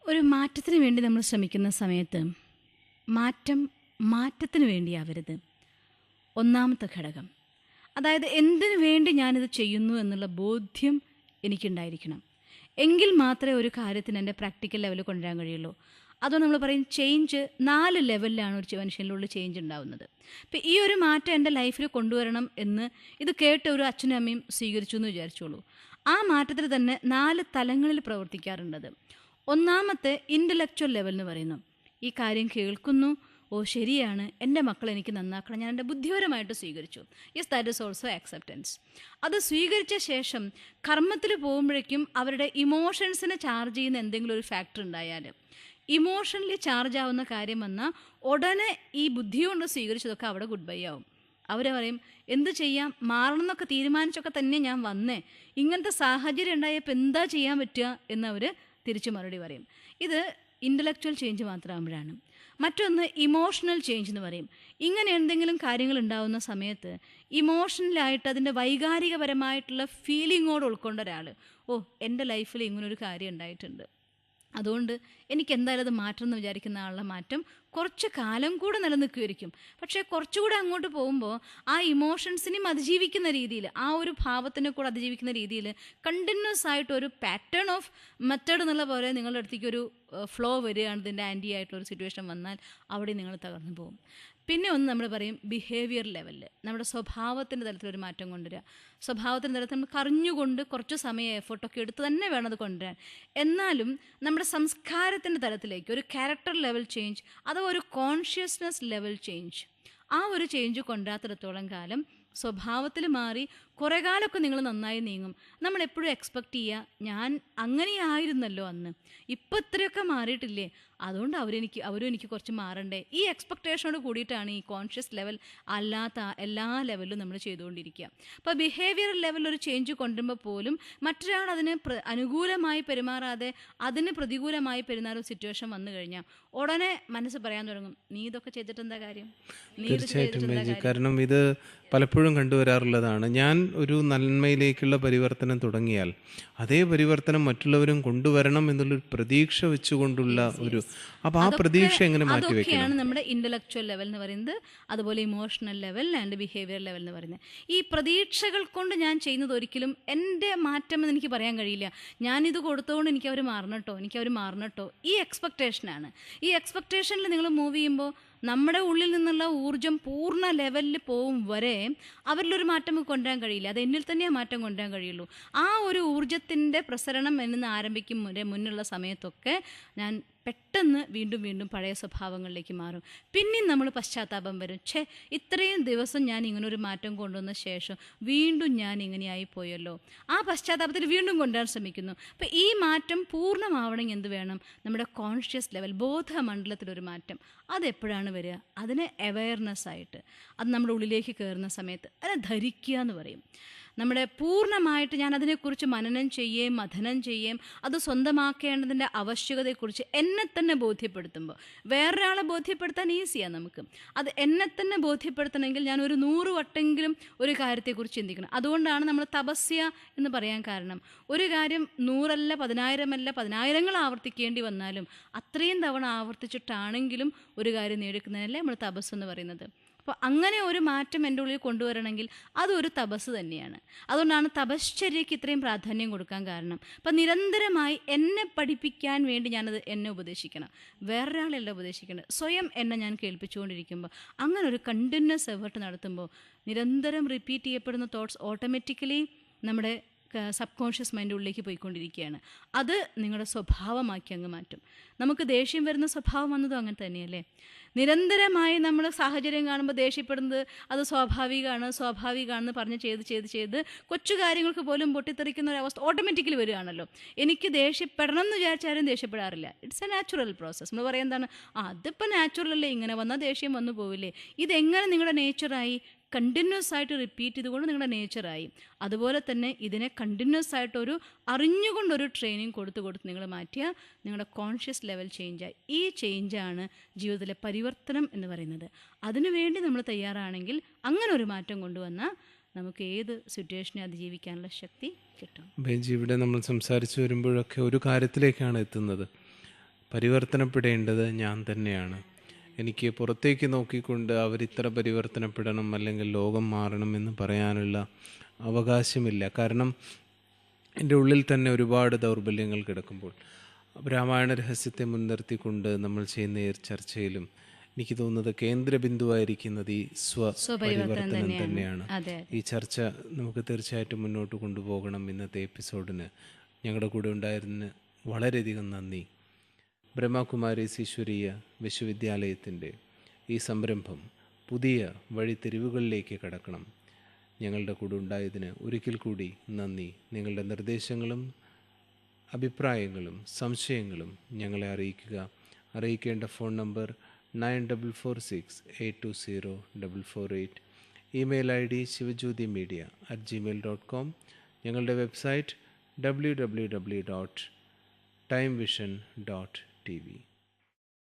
ഒരു മാറ്റത്തിന് വേണ്ടി നമ്മൾ ശ്രമിക്കുന്ന സമയത്ത് മാറ്റം മാറ്റത്തിന് വേണ്ടിയാവരുത്. ഒന്നാമത്തെ ഘടകം. അതായത് എന്തിനു വേണ്ടി ഞാനിത് ചെയ്യുന്നു എന്നുള്ള ബോധ്യം എനിക്കുണ്ടായിരിക്കണം. എങ്കിൽ മാത്രമേ ഒരു കാര്യത്തിന് എന്റെ പ്രാക്ടിക്കൽ ലെവലിൽ കൊണ്ടുവരാൻ കഴിയുള്ളൂ. അതോ നമ്മൾ പറയും ചേഞ്ച് നാല് ലെവലിലാണ് ഒരു മനുഷ്യനിലുള്ള ചേഞ്ച് ഉണ്ടാവുന്നത്. ഇപ്പം ഈ ഒരു മാറ്റം എന്റെ ലൈഫിൽ കൊണ്ടുവരണം എന്ന് ഇത് കേട്ട് ഒരു അച്ഛനും അമ്മയും സ്വീകരിച്ചു എന്ന് വിചാരിച്ചോളൂ. ആ മാറ്റത്തിൽ തന്നെ നാല് തലങ്ങളിൽ പ്രവർത്തിക്കാറുണ്ടത് ഒന്നാമത്തെ ഇന്റലക്ച്വൽ ലെവൽ എന്ന് പറയുന്നു. ഈ കാര്യം കേൾക്കുന്നു. ഓ ശരിയാണ്. എന്റെ മക്കൾ എനിക്ക് നന്നാക്കണം. ഞാൻ എന്റെ ബുദ്ധിപരമായിട്ട് സ്വീകരിച്ചു. Yes that is also acceptance അത് സ്വീകരിച്ച ശേഷം കർമ്മത്തിൽ പോകുമ്പോഴേക്കും അവരുടെ ഇമോഷൻസിനെ ചാർജ് ചെയ്യുന്ന എന്തെങ്കിലും ഒരു ഫാക്ടർ ഉണ്ടായാൽ ഇമോഷണലി ചാർജ് ആവുന്ന കാര്യം വന്നാൽ ഉടനെ ഈ ബുദ്ധി കൊണ്ട് സ്വീകരിച്ചതൊക്കെ അവിടെ ഗുഡ് ബൈ ആവും. അവർ പറയും എന്ത് ചെയ്യാം? മാറണം എന്നൊക്കെ തീരുമാനിച്ചൊക്കെ തന്നെ ഞാൻ വന്നേ. ഇങ്ങനത്തെ സാഹചര്യം ഉണ്ടായപ്പോൾ എന്താ ചെയ്യാൻ പറ്റുക? എന്നവർ തിരിച്ചു മറുപടി പറയും. ഇത് ഇന്റലക്ച്വൽ ചേഞ്ച് മാത്രമാകുമ്പോഴാണ് മറ്റൊന്ന് ഇമോഷണൽ ചേഞ്ച് എന്ന് പറയും. ഇങ്ങനെ എന്തെങ്കിലും കാര്യങ്ങൾ ഉണ്ടാകുന്ന സമയത്ത് ഇമോഷണലായിട്ട് അതിന്റെ വൈകാരികപരമായിട്ടുള്ള ഫീലിങ്ങോട് ഉൾക്കൊണ്ട ഒരാൾ ഓ എന്റെ ലൈഫിൽ ഇങ്ങനൊരു കാര്യം ഉണ്ടായിട്ടുണ്ട്. അതുകൊണ്ട് എനിക്ക് എന്തായാലും അത് മാറ്റം എന്ന് വിചാരിക്കുന്ന ആളുടെ മാറ്റം. കുറച്ച് കാലം കൂടെ നിലനിൽക്കുമായിരിക്കും. പക്ഷേ കുറച്ചുകൂടെ അങ്ങോട്ട് പോകുമ്പോൾ ആ ഇമോഷൻസിനെയും അതിജീവിക്കുന്ന രീതിയിൽ ആ ഒരു ഭാവത്തിനെ കൂടെ അതിജീവിക്കുന്ന രീതിയിൽ കണ്ടിന്യൂസ് ആയിട്ട് ഒരു പാറ്റേൺ ഓഫ് മെത്തേഡ് എന്നുള്ള പോലെ നിങ്ങളുടെ അടുത്തേക്ക് ഒരു ഫ്ലോ വരികയാണ് ഇതിന്റെ ആന്റി ആയിട്ടുള്ള ഒരു സിറ്റുവേഷൻ വന്നാൽ അവിടെ നിങ്ങൾ തകർന്നു പോകും. പിന്നെ ഒന്ന് നമ്മൾ പറയും ബിഹേവിയർ ലെവലിൽ നമ്മുടെ സ്വഭാവത്തിന്റെ തലത്തിലൊരു മാറ്റം കൊണ്ടുവരിക സ്വഭാവത്തിന്റെ തലത്തിൽ നമ്മൾ കറിഞ്ഞുകൊണ്ട് കുറച്ച് സമയം എഫേർട്ടൊക്കെ എടുത്ത് തന്നെ വേണം അത് കൊണ്ടുവരാൻ. എന്നാലും നമ്മുടെ സംസ്കാരത്തിന്റെ തലത്തിലേക്ക് ഒരു ക്യാരക്ടർ ലെവൽ ചേഞ്ച് അഥവാ ഒരു കോൺഷ്യസ്നെസ് ലെവൽ ചേഞ്ച് ആ ഒരു ചേഞ്ച് കൊണ്ടുവരാത്തിടത്തോളം കാലം സ്വഭാവത്തിൽ മാറി കുറേ കാലമൊക്കെ നിങ്ങൾ നന്നായി നീങ്ങും. നമ്മൾ എപ്പോഴും എക്സ്പെക്റ്റ് ചെയ്യുക ഞാൻ അങ്ങനെയായിരുന്നല്ലോ അന്ന്. ഇപ്പം ഇത്രയൊക്കെ മാറിയിട്ടില്ലേ? അതുകൊണ്ട് അവരെനിക്ക് അവരും എനിക്ക് കുറച്ച് മാറണ്ടേ? ഈ എക്സ്പെക്റ്റേഷനോട് കൂടിയിട്ടാണ് ഈ കോൺഷ്യസ് ലെവൽ അല്ലാത്ത എല്ലാ ലെവലിലും നമ്മൾ ചെയ്തുകൊണ്ടിരിക്കുക. അപ്പോൾ ബിഹേവിയർ ലെവലിൽ ഒരു ചേഞ്ച് കൊണ്ടുവരുമ്പോൾ പോലും മറ്റൊരാൾ അതിന് പ്ര അനുകൂലമായി പെരുമാറാതെ അതിന് പ്രതികൂലമായി പെരുമാറുന്ന സിറ്റുവേഷൻ വന്നു കഴിഞ്ഞാൽ ഉടനെ മനസ്സ് പറയാൻ തുടങ്ങും നീ ഇതൊക്കെ ചെയ്തിട്ട് എന്താ കാര്യം തീർച്ചയായിട്ടും കാരണം ഇത് പലപ്പോഴും കണ്ടുവരാറുള്ളതാണ്. ഞാൻ ഒരു നന്മയിലേക്കുള്ള പരിവർത്തനം തുടങ്ങിയാൽ അതേ പരിവർത്തനം മറ്റുള്ളവരും കൊണ്ടുവരണം എന്നുള്ളൊരു പ്രതീക്ഷ വെച്ചുകൊണ്ടുള്ള ഒരു അപ്പോൾ ആ പ്രതീക്ഷ എങ്ങനെ മാറ്റി വെക്കണം? നമ്മുടെ ഇന്റലക്ച്വൽ ലെവൽ എന്ന് പറയുന്നത്. അതുപോലെ emotional level and behaviour level എന്ന് പറയുന്നത്. ഈ പ്രതീക്ഷകൾ കൊണ്ട് ഞാൻ ചെയ്യുന്നത് ഒരിക്കലും എന്റെ മാറ്റം എന്ന് എനിക്ക് പറയാൻ കഴിയില്ല. ഞാനിത് കൊടുത്തുകൊണ്ട് എനിക്ക് അവർ മാറണട്ടോ എനിക്ക് അവർ മാറണട്ടോ. ഈ എക്സ്പെക്റ്റേഷനാണ് ഈ എക്സ്പെക്റ്റേഷനിൽ നിങ്ങൾ മൂവ് ചെയ്യുമ്പോൾ നമ്മുടെ ഉള്ളിൽ നിന്നുള്ള ഊർജം പൂർണ ലെവലിൽ പോകും വരെ അവരിലൊരു മാറ്റം കൊണ്ടുവരാൻ കഴിയില്ല. അത് എന്നിൽ തന്നെ മാറ്റം കൊണ്ടുവരാൻ കഴിയുള്ളൂ. ആ ഒരു ഊർജത്തിന്റെ പ്രസരണം എന്ന് ആരംഭിക്കും മുന്നേ മുന്നുള്ള സമയത്തൊക്കെ ഞാൻ പെട്ടെന്ന് വീണ്ടും വീണ്ടും പഴയ സ്വഭാവങ്ങളിലേക്ക് മാറും. പിന്നെയും നമ്മൾ പശ്ചാത്താപം വരും. ഛേ ഇത്രയും ദിവസം ഞാൻ ഇങ്ങനെ ഒരു മാറ്റം കൊണ്ടുവന്ന ശേഷം വീണ്ടും ഞാൻ ഇങ്ങനെയായി പോയല്ലോ. ആ പശ്ചാത്താപത്തിൽ വീണ്ടും കൊണ്ടുവരാൻ ശ്രമിക്കുന്നു. അപ്പോൾ ഈ മാറ്റം പൂർണമാവണമെങ്കിൽ എന്ത് വേണം? നമ്മുടെ കോൺഷ്യസ് ലെവൽ ബോധമണ്ഡലത്തിലൊരു മാറ്റം. അതെപ്പോഴാണ് വരിക? അതിന് അവയർനെസ് ആയിട്ട്. അത് നമ്മുടെ ഉള്ളിലേക്ക് കയറുന്ന സമയത്ത് അതിനെ ധരിക്കുക എന്ന് പറയും. നമ്മുടെ പൂർണമായിട്ട് ഞാൻ അതിനെക്കുറിച്ച് മനനം ചെയ്യുകയും മഥനം ചെയ്യുകയും അത് സ്വന്തമാക്കേണ്ടതിന്റെ ആവശ്യകതയെക്കുറിച്ച് എന്നെ തന്നെ ബോധ്യപ്പെടുത്തുമ്പോൾ വേറൊരാളെ ബോധ്യപ്പെടുത്താൻ ഈസിയാണ് നമുക്ക്. അത് എന്നെ തന്നെ ബോധ്യപ്പെടുത്തണമെങ്കിൽ ഞാൻ ഒരു നൂറ് വട്ടെങ്കിലും ഒരു കാര്യത്തെക്കുറിച്ച് ചിന്തിക്കണം. അതുകൊണ്ടാണ് നമ്മൾ തപസ്യ എന്ന് പറയാൻ കാരണം. ഒരു കാര്യം നൂറല്ല പതിനായിരമല്ല പതിനായിരങ്ങൾ ആവർത്തിക്കേണ്ടി വന്നാലും അത്രയും തവണ ആവർത്തിച്ചിട്ടാണെങ്കിലും ഒരു കാര്യം നേടിക്കുന്നതിനല്ലേ നമ്മൾ തപസ് എന്ന് പറയുന്നത്. അപ്പോൾ അങ്ങനെ ഒരു മാറ്റം എന്റെ ഉള്ളിൽ കൊണ്ടുവരണമെങ്കിൽ അതൊരു തപസ് തന്നെയാണ്. അതുകൊണ്ടാണ് തപശ്ചര്യയ്ക്ക് ഇത്രയും പ്രാധാന്യം കൊടുക്കാൻ കാരണം. അപ്പം നിരന്തരമായി എന്നെ പഠിപ്പിക്കാൻ വേണ്ടി ഞാനത് എന്നെ ഉപദേശിക്കണം. വേറൊരാളല്ല ഉപദേശിക്കണം സ്വയം എന്നെ ഞാൻ കേൾപ്പിച്ചുകൊണ്ടിരിക്കുമ്പോൾ അങ്ങനെ ഒരു കണ്ടിന്യൂസ് എഫേർട്ട് നടത്തുമ്പോൾ നിരന്തരം റിപ്പീറ്റ് ചെയ്യപ്പെടുന്ന തോട്ട്സ് ഓട്ടോമാറ്റിക്കലി നമ്മുടെ സബ് കോൺഷ്യസ് മൈൻഡ് ഉള്ളിലേക്ക് പോയിക്കൊണ്ടിരിക്കുകയാണ്. അത് നിങ്ങളുടെ സ്വഭാവമാക്കി അങ്ങ് മാറ്റും. നമുക്ക് ദേഷ്യം വരുന്ന സ്വഭാവം വന്നതും അങ്ങനെ തന്നെയല്ലേ? നിരന്തരമായി നമ്മൾ സാഹചര്യം കാണുമ്പോൾ ദേഷ്യപ്പെടുന്നത് അത് സ്വാഭാവികമാണ് സ്വാഭാവികമാണെന്ന് പറഞ്ഞ് ചെയ്ത് ചെയ്ത് ചെയ്ത് കൊച്ചു കാര്യങ്ങൾക്ക് പോലും പൊട്ടിത്തെറിക്കുന്ന ഒരു അവസ്ഥ ഓട്ടോമാറ്റിക്കലി വരികയാണല്ലോ. എനിക്ക് ദേഷ്യപ്പെടണം എന്ന് വിചാരിച്ചാലും ദേഷ്യപ്പെടാറില്ല. ഇറ്റ്സ് എ നാച്ചുറൽ പ്രോസസ്സ് നമ്മൾ പറയുന്നതാണ് അതിപ്പോൾ നാച്ചുറൽ അല്ലേ? ഇങ്ങനെ വന്നാൽ ദേഷ്യം വന്നു പോവില്ലേ? ഇതെങ്ങനെ നിങ്ങളുടെ നേച്ചറായി കണ്ടിന്യൂസ് ആയിട്ട് റിപ്പീറ്റ് ചെയ്തുകൊണ്ട് നിങ്ങളുടെ നേച്ചറായി അതുപോലെ തന്നെ ഇതിനെ കണ്ടിന്യൂസ് ആയിട്ട് ഒരു അറിഞ്ഞുകൊണ്ടൊരു ട്രെയിനിങ് കൊടുത്തു കൊടുത്ത് നിങ്ങൾ മാറ്റിയാൽ നിങ്ങളുടെ കോൺഷ്യസ് ലെവൽ ചേഞ്ചായി ഈ ചേഞ്ചാണ് ജീവിതത്തിലെ പരിവർത്തനം എന്ന് പറയുന്നത്. അതിനുവേണ്ടി നമ്മൾ തയ്യാറാണെങ്കിൽ അങ്ങനെ ഒരു മാറ്റം കൊണ്ടുവന്നാൽ നമുക്ക് ഏത് സിറ്റുവേഷനെ അതിജീവിക്കാനുള്ള ശക്തി കിട്ടും. ബെഞ്ചി ഇവിടെ നമ്മൾ സംസാരിച്ചു വരുമ്പോഴൊക്കെ ഒരു കാര്യത്തിലേക്കാണ് എത്തുന്നത്. പരിവർത്തനപ്പെടേണ്ടത് ഞാൻ തന്നെയാണ്. എനിക്ക് പുറത്തേക്ക് നോക്കിക്കൊണ്ട് അവരിത്ര പരിവർത്തനപ്പെടണം അല്ലെങ്കിൽ ലോകം മാറണം എന്ന് പറയാനുള്ള അവകാശമില്ല. കാരണം എന്റെ ഉള്ളിൽ തന്നെ ഒരുപാട് ദൗർബല്യങ്ങൾ കിടക്കുമ്പോൾ രാമായണ രഹസ്യത്തെ മുൻനിർത്തിക്കൊണ്ട് നമ്മൾ ചെയ്യുന്ന ഈ ചർച്ചയിലും എനിക്ക് തോന്നുന്നത് കേന്ദ്ര ബിന്ദുവായിരിക്കുന്നത് ഈ സ്വ പരിവർത്തനം തന്നെയാണ്. ഈ ചർച്ച നമുക്ക് തീർച്ചയായിട്ടും മുന്നോട്ട് കൊണ്ടുപോകണം. ഇന്നത്തെ എപ്പിസോഡിന് ഞങ്ങളുടെ കൂടെ ഉണ്ടായിരുന്ന വളരെയധികം നന്ദി. ബ്രഹ്മകുമാരീസ് ഈശ്വരീയ വിശ്വവിദ്യാലയത്തിന്റെ ഈ സംരംഭം പുതിയ വഴിത്തിരിവുകളിലേക്ക് കടക്കണം. ഞങ്ങളുടെ കൂടെ ഉണ്ടായതിന് ഒരിക്കൽ കൂടി നന്ദി. നിങ്ങളുടെ നിർദ്ദേശങ്ങളും അഭിപ്രായങ്ങളും സംശയങ്ങളും ഞങ്ങളെ അറിയിക്കുക. അറിയിക്കേണ്ട phone number nine double four six eight two zero double four eight. Email I D Shivajyothi media at Gmail dot com ഞങ്ങളുടെ website W W W dot time vision dot T V